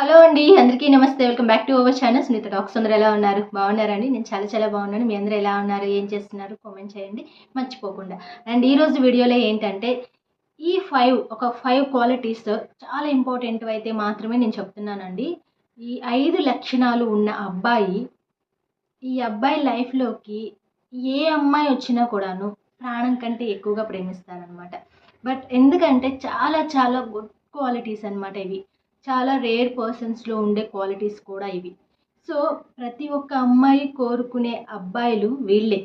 Hello అండి అందరికీ నమస్తే. Welcome back to our channel. Sunitha docs అందరూ ఎలా ఉన్నారు? బాగున్నారండి? నేను చాలా చాలా బాగున్నాను. మీ అందరూ ఎలా ఉన్నారు? ఏం చేస్తున్నారు? కామెంట్ చేయండి. మర్చిపోకుండా. అండ్ ఈరోజు వీడియోలో ఏంటంటే ఈ ఫైవ్ ఒక ఫైవ్ క్వాలిటీస్ చాలా ఇంపార్టెంట్ అయితే మాత్రమే నేను చెప్తున్నానండి. ఈ ఐదు లక్షణాలు ఉన్న అబ్బాయి ఈ అబ్బాయి లైఫ్లోకి ఏ అమ్మాయి వచ్చినా కూడాను ప్రాణం కంటే ఎక్కువగా ప్రేమిస్తారనమాట బట్ ఎందుకంటే చాలా చాలా గుడ్ క్వాలిటీస్ అనమాట ఇవి. చాలా రేర్ పర్సన్స్లో ఉండే క్వాలిటీస్ కూడా ఇవి. సో ప్రతి ఒక్క అమ్మాయి కోరుకునే అబ్బాయిలు వీళ్ళే.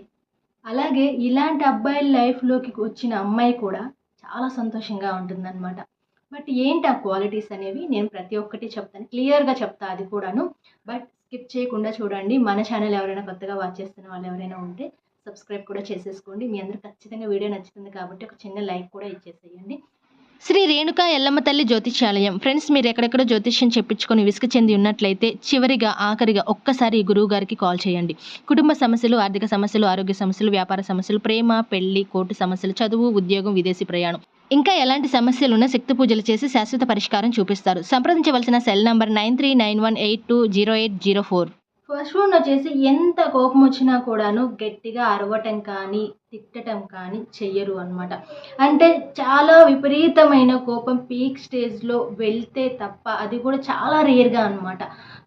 అలాగే ఇలాంటి అబ్బాయిల లైఫ్లోకి వచ్చిన అమ్మాయి కూడా చాలా సంతోషంగా ఉంటుందన్నమాట. బట్ ఏంటి ఆ క్వాలిటీస్ అనేవి? నేను ప్రతి ఒక్కటి చెప్తాను. క్లియర్గా చెప్తా అది కూడాను. బట్ స్కిప్ చేయకుండా చూడండి. మన ఛానల్ ఎవరైనా కొత్తగా వాచ్ చేస్తున్న వాళ్ళు ఎవరైనా ఉంటే సబ్స్క్రైబ్ కూడా చేసేసుకోండి. మీ అందరూ ఖచ్చితంగా వీడియో నచ్చుతుంది కాబట్టి ఒక చిన్న లైక్ కూడా ఇచ్చేసేయండి. శ్రీ రేణుక ఎల్లమ్మ తల్లి జ్యోతిష్యాలయం. ఫ్రెండ్స్ మీరు ఎక్కడెక్కడ జ్యోతిష్యం చెప్పించుకొని విసుగు చెంది ఉన్నట్లయితే చివరిగా ఆఖరిగా ఒక్కసారి గురువు గారికి కాల్ చేయండి. కుటుంబ సమస్యలు ఆర్థిక సమస్యలు ఆరోగ్య సమస్యలు వ్యాపార సమస్యలు ప్రేమ పెళ్ళి కోర్టు సమస్యలు చదువు ఉద్యోగం విదేశీ ప్రయాణం. ఇంకా ఎలాంటి సమస్యలున్నా శక్తి పూజలు చేసి శాశ్వత పరిష్కారం చూపిస్తారు. సంప్రదించవలసిన cell number nine three nine one eight two zero eight zero four. First one వచ్చేసి ఎంత కోపం వచ్చినా కూడాను గట్టిగా అరవటం కానీ తిట్టడం కానీ చెయ్యరు అనమాట అంటే చాలా విపరీతమైన కోపం పీక్ స్టేజ్లో వెళ్తే తప్ప అది కూడా చాలా రేర్గా అనమాట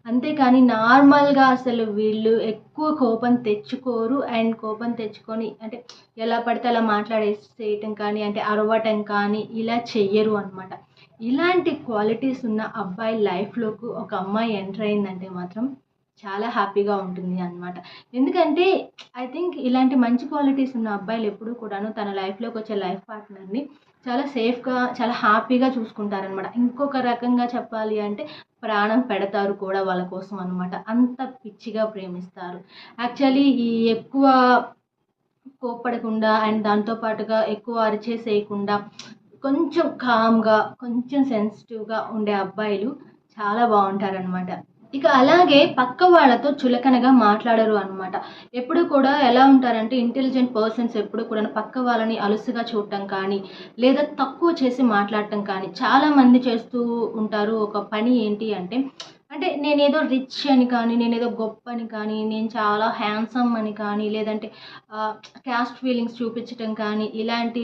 అంతేకాని నార్మల్గా అసలు వీళ్ళు ఎక్కువ కోపం తెచ్చుకోరు. అండ్ కోపం తెచ్చుకొని అంటే ఎలా పడితే అలా మాట్లాడేసేయటం కానీ అంటే అరవటం కానీ ఇలా చెయ్యరు అనమాట ఇలాంటి క్వాలిటీస్ ఉన్న అబ్బాయి లైఫ్లోకి ఒక అమ్మాయి ఎంటర్ అయిందంటే మాత్రం చాలా హ్యాపీగా ఉంటుంది అనమాట ఎందుకంటే ఐ థింక్ ఇలాంటి మంచి క్వాలిటీస్ ఉన్న అబ్బాయిలు ఎప్పుడూ కూడాను తన లైఫ్లోకి వచ్చే లైఫ్ పార్ట్నర్ని చాలా సేఫ్గా చాలా హ్యాపీగా చూసుకుంటారనమాట ఇంకొక రకంగా చెప్పాలి అంటే ప్రాణం పెడతారు కూడా వాళ్ళ కోసం అనమాట అంత పిచ్చిగా ప్రేమిస్తారు. యాక్చువల్లీ ఈ ఎక్కువ కోప్పడకుండా అండ్ దాంతోపాటుగా ఎక్కువ అరిచేసేయకుండా కొంచెం కామ్గా కొంచెం సెన్సిటివ్గా ఉండే అబ్బాయిలు చాలా బాగుంటారనమాట ఇక అలాగే పక్క వాళ్ళతో చులకనగా మాట్లాడరు అనమాట ఎప్పుడు కూడా ఎలా ఉంటారంటే ఇంటెలిజెంట్ పర్సన్స్ ఎప్పుడు కూడా పక్క వాళ్ళని అలుసుగా చూడటం కానీ లేదా తక్కువ చేసి మాట్లాడటం కానీ చాలామంది చేస్తూ ఉంటారు. ఒక పని ఏంటి అంటే అంటే నేనేదో రిచ్ అని కానీ నేనేదో గొప్ప అని కానీ నేను చాలా హ్యాండ్సమ్ అని కానీ లేదంటే క్యాస్ట్ ఫీలింగ్స్ చూపించటం కానీ ఇలాంటి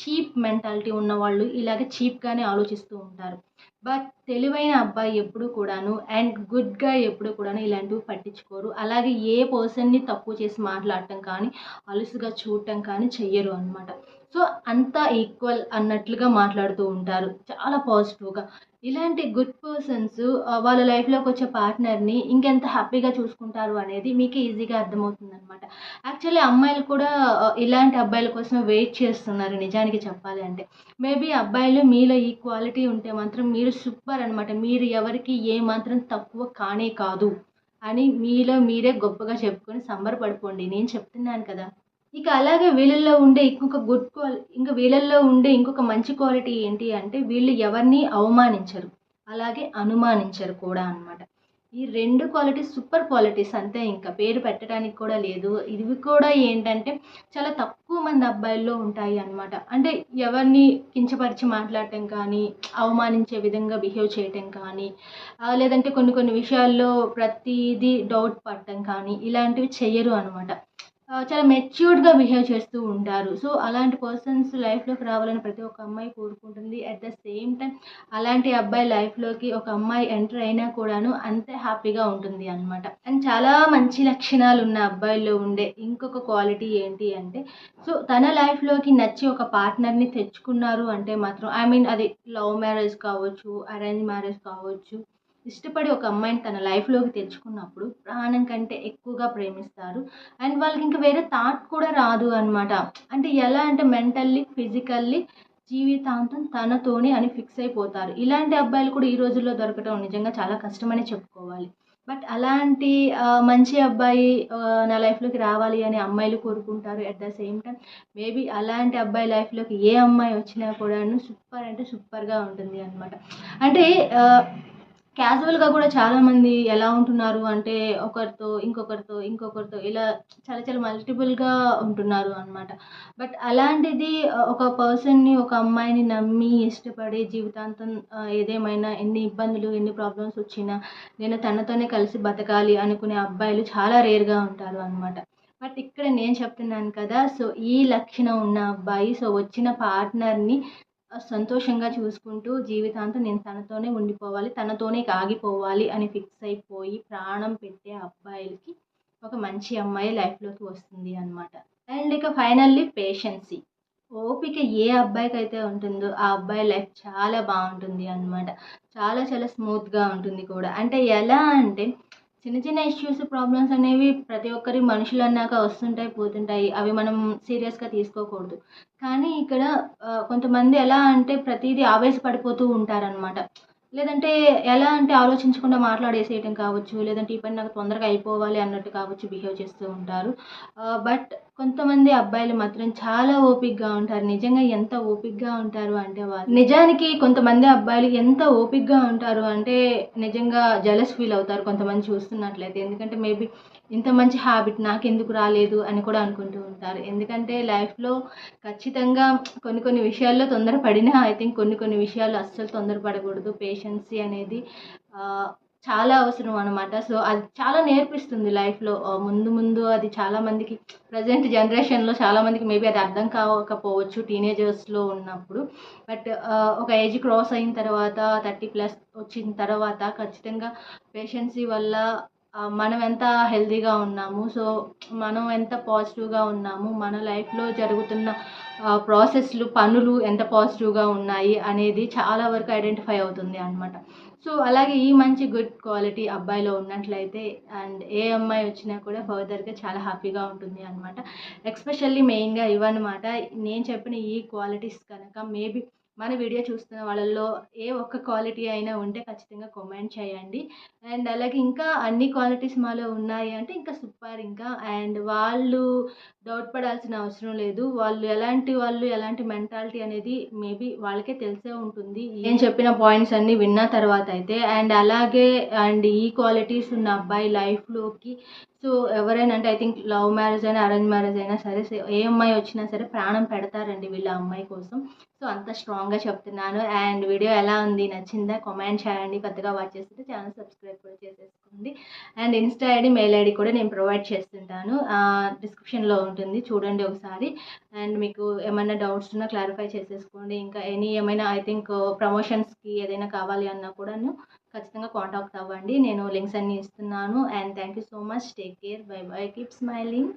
చీప్ మెంటాలిటీ ఉన్న వాళ్ళు ఇలాగే చీప్గానే ఆలోచిస్తూ ఉంటారు. బట్ తెలివైన అబ్బాయి ఎప్పుడు కూడాను అండ్ గుడ్గా ఎప్పుడు కూడాను ఇలాంటివి పట్టించుకోరు. అలాగే ఏ పర్సన్ని తక్కువ చేసి మాట్లాడటం కానీ అలుసుగా చూడటం కానీ చెయ్యరు అనమాట సో అంతా ఈక్వల్ అన్నట్లుగా మాట్లాడుతూ ఉంటారు. చాలా పాజిటివ్గా. ఇలాంటి గుడ్ పర్సన్స్ వాళ్ళ లైఫ్లోకి వచ్చే పార్ట్నర్ని ఇంకెంత హ్యాపీగా చూసుకుంటారు అనేది మీకు ఈజీగా అర్థమవుతుంది అనమాట యాక్చువల్లీ అమ్మాయిలు కూడా ఇలాంటి అబ్బాయిల కోసం వెయిట్ చేస్తున్నారు నిజానికి చెప్పాలి అంటే. మేబీ అబ్బాయిలు మీలో ఈ క్వాలిటీ ఉంటే మాత్రం మీరు సూపర్ అనమాట మీరు ఎవరికి ఏ మాత్రం తక్కువ కానే కాదు అని మీలో మీరే గొప్పగా చెప్పుకొని సంబరపడిపోండి. నేను చెప్తున్నాను కదా. ఇక అలాగే వీళ్ళల్లో ఉండే ఇంకొక గుడ్ క్వాలి ఇంకా వీళ్ళల్లో ఉండే ఇంకొక మంచి క్వాలిటీ ఏంటి అంటే వీళ్ళు ఎవరిని అవమానించరు. అలాగే అనుమానించరు కూడా అనమాట ఈ రెండు క్వాలిటీస్ సూపర్ క్వాలిటీస్ అంతే ఇంకా. పేరు పెట్టడానికి కూడా లేదు. ఇవి కూడా ఏంటంటే చాలా తక్కువ మంది అబ్బాయిల్లో ఉంటాయి అనమాట అంటే ఎవరిని కించపరిచి మాట్లాడటం కానీ అవమానించే విధంగా బిహేవ్ చేయటం కానీ లేదంటే కొన్ని కొన్ని విషయాల్లో ప్రతిదీ డౌట్ పడటం కానీ ఇలాంటివి చెయ్యరు అనమాట చాలా మెచ్యూర్డ్గా బిహేవ్ చేస్తూ ఉంటారు. సో అలాంటి పర్సన్స్ లైఫ్లోకి రావాలని ప్రతి ఒక్క అమ్మాయి కోరుకుంటుంది. అట్ ద సేమ్ టైం అలాంటి అబ్బాయి లైఫ్లోకి ఒక అమ్మాయి ఎంటర్ అయినా కూడాను అంతే హ్యాపీగా ఉంటుంది అనమాట అండ్ చాలా మంచి లక్షణాలు ఉన్న అబ్బాయిల్లో ఉండే ఇంకొక క్వాలిటీ ఏంటి అంటే సో తన లైఫ్లోకి నచ్చి ఒక పార్ట్నర్ని తెచ్చుకున్నారు అంటే మాత్రం ఐ మీన్ అది లవ్ మ్యారేజ్ కావచ్చు అరేంజ్ మ్యారేజ్ కావచ్చు ఇష్టపడి ఒక అమ్మాయిని తన లైఫ్లోకి తెచ్చుకున్నప్పుడు ప్రాణం కంటే ఎక్కువగా ప్రేమిస్తారు. అండ్ వాళ్ళకి ఇంకా వేరే థాట్ కూడా రాదు అనమాట అంటే ఎలా అంటే మెంటల్లీ ఫిజికల్లీ జీవితాంతం తనతోనే అని ఫిక్స్ అయిపోతారు. ఇలాంటి అబ్బాయిలు కూడా ఈ రోజుల్లో దొరకడం నిజంగా చాలా కష్టమని చెప్పుకోవాలి. బట్ అలాంటి మంచి అబ్బాయి నా లైఫ్లోకి రావాలి అని అమ్మాయిలు కోరుకుంటారు at the same time maybe అలాంటి అబ్బాయి లైఫ్లోకి ఏ అమ్మాయి వచ్చినా కూడా సూపర్ అంటే సూపర్గా ఉంటుంది అనమాట అంటే క్యాజువల్గా కూడా చాలామంది ఎలా ఉంటున్నారు అంటే ఒకరితో ఇంకొకరితో ఇంకొకరితో ఇలా చాలా చాలా మల్టిపుల్గా ఉంటున్నారు అనమాట బట్ అలాంటిది ఒక పర్సన్ని ఒక అమ్మాయిని నమ్మి ఇష్టపడి జీవితాంతం ఏదేమైనా ఎన్ని ఇబ్బందులు ఎన్ని ప్రాబ్లమ్స్ వచ్చినా నేను తనతోనే కలిసి బతకాలి అనుకునే అబ్బాయిలు చాలా రేర్గా ఉంటారు అనమాట బట్ ఇక్కడ నేను చెప్తున్నాను కదా సో ఈ లక్షణం ఉన్న అబ్బాయి సో వచ్చిన పార్ట్నర్ని సంతోషంగా చూసుకుంటూ జీవితాంతం నేను తనతోనే ఉండిపోవాలి తనతోనే ఆగిపోవాలి అని ఫిక్స్ అయిపోయి ప్రాణం పెట్టే అబ్బాయిలకి ఒక మంచి అమ్మాయి లైఫ్లోకి వస్తుంది అనమాట అండ్ ఇక ఫైనల్లీ పేషెన్సీ. ఓపిక ఏ అబ్బాయికి అయితే ఉంటుందో ఆ అబ్బాయి లైఫ్ చాలా బాగుంటుంది అనమాట చాలా చాలా స్మూత్గా ఉంటుంది కూడా. అంటే ఎలా అంటే చిన్న చిన్న ఇష్యూస్ ప్రాబ్లమ్స్ అనేవి ప్రతి ఒక్కరి మనుషులు అన్నాక వస్తుంటాయి పోతుంటాయి. అవి మనం సీరియస్గా తీసుకోకూడదు. కానీ ఇక్కడ కొంతమంది ఎలా అంటే ప్రతిదీ ఆవేశపడిపోతూ ఉంటారనమాట లేదంటే ఎలా అంటే ఆలోచించకుండా మాట్లాడేసేయటం కావచ్చు లేదంటే ఈ పని నాకు తొందరగా అయిపోవాలి అన్నట్టు కావచ్చు బిహేవ్ చేస్తూ ఉంటారు. బట్ కొంతమంది అబ్బాయిలు మాత్రం చాలా ఓపిక్గా ఉంటారు. నిజంగా ఎంత ఓపిక్గా ఉంటారు అంటే వాళ్ళు నిజానికి కొంతమంది అబ్బాయిలు ఎంత ఓపిక్గా ఉంటారు అంటే నిజంగా జలస్ ఫీల్ అవుతారు కొంతమంది చూస్తున్నట్లయితే. ఎందుకంటే మేబీ ఇంత మంచి హ్యాబిట్ నాకు ఎందుకు రాలేదు అని కూడా అనుకుంటూ ఉంటారు. ఎందుకంటే లైఫ్లో ఖచ్చితంగా కొన్ని కొన్ని విషయాల్లో తొందరపడినా ఐ థింక్ కొన్ని కొన్ని విషయాలు అస్సలు తొందరపడకూడదు. పేషెన్సీ అనేది చాలా అవసరం అనమాట సో అది చాలా నేర్పిస్తుంది లైఫ్లో ముందు ముందు అది చాలా మందికి ప్రజెంట్ జనరేషన్లో చాలా మందికి మేబీ అది అర్థం కావకపోవచ్చు టీనేజర్స్లో ఉన్నప్పుడు. బట్ ఒక ఏజ్ క్రాస్ అయిన తర్వాత థర్టీ ప్లస్ వచ్చిన తర్వాత ఖచ్చితంగా పేషెన్సీ వల్ల మనం ఎంత హెల్తీగా ఉన్నాము సో మనం ఎంత పాజిటివ్గా ఉన్నాము మన లైఫ్లో జరుగుతున్న ప్రాసెస్లు పనులు ఎంత పాజిటివ్గా ఉన్నాయి అనేది చాలా వరకు ఐడెంటిఫై అవుతుంది అనమాట సో అలాగే ఈ మంచి గుడ్ క్వాలిటీ అబ్బాయిలో ఉన్నట్లయితే అండ్ ఏ అమ్మాయి వచ్చినా కూడా ఫర్దర్గా చాలా హ్యాపీగా ఉంటుంది అనమాట ఎక్స్పెషల్లీ మెయిన్గా ఇవన్నమాట నేను చెప్పిన ఈ క్వాలిటీస్ కనుక మేబీ మన వీడియో చూస్తున్న వాళ్ళల్లో ఏ ఒక్క క్వాలిటీ అయినా ఉంటే ఖచ్చితంగా కామెంట్ చేయండి. అండ్ అలాగే ఇంకా అన్ని క్వాలిటీస్ మాలో ఉన్నాయి అంటే ఇంకా సూపర్ ఇంకా. అండ్ వాళ్ళు డౌట్ పడాల్సిన అవసరం లేదు. వాళ్ళు ఎలాంటి వాళ్ళు ఎలాంటి మెంటాలిటీ అనేది మేబీ వాళ్ళకే తెలిసే ఉంటుంది. నేను చెప్పిన పాయింట్స్ అన్నీ విన్న తర్వాత అయితే అండ్ అలాగే అండ్ ఈ క్వాలిటీస్ ఉన్న అబ్బాయి లైఫ్లోకి సో ఎవరైనా అంటే ఐ థింక్ లవ్ మ్యారేజ్ అయినా అరేంజ్ మ్యారేజ్ అయినా సరే ఏ అమ్మాయి వచ్చినా సరే ప్రాణం పెడతారండి వీళ్ళ అమ్మాయి కోసం. సో అంత స్ట్రాంగ్గా చెప్తున్నాను. అండ్ వీడియో ఎలా ఉంది నచ్చిందా కామెంట్ చేయండి. కొత్తగా వాచ్ చేస్తుంటే ఛానల్ సబ్స్క్రైబ్ కూడా చేసేసుకోండి. And insta ID mail ID కూడా నేను ప్రొవైడ్ చేస్తుంటాను. డిస్క్రిప్షన్లో ఉంటుంది. ఉంటుంది చూడండి ఒకసారి. అండ్ మీకు ఏమైనా డౌట్స్ ఉన్నా క్లారిఫై చేసేసుకోండి. ఇంకా ఎనీ ఏమైనా ఐ థింక్ ప్రమోషన్స్కి ఏదైనా కావాలి అన్నా కూడాను ఖచ్చితంగా కాంటాక్ట్ అవ్వండి. నేను లింక్స్ అన్నీ ఇస్తున్నాను. And thank you so much. Take care. Bye bye. Keep smiling.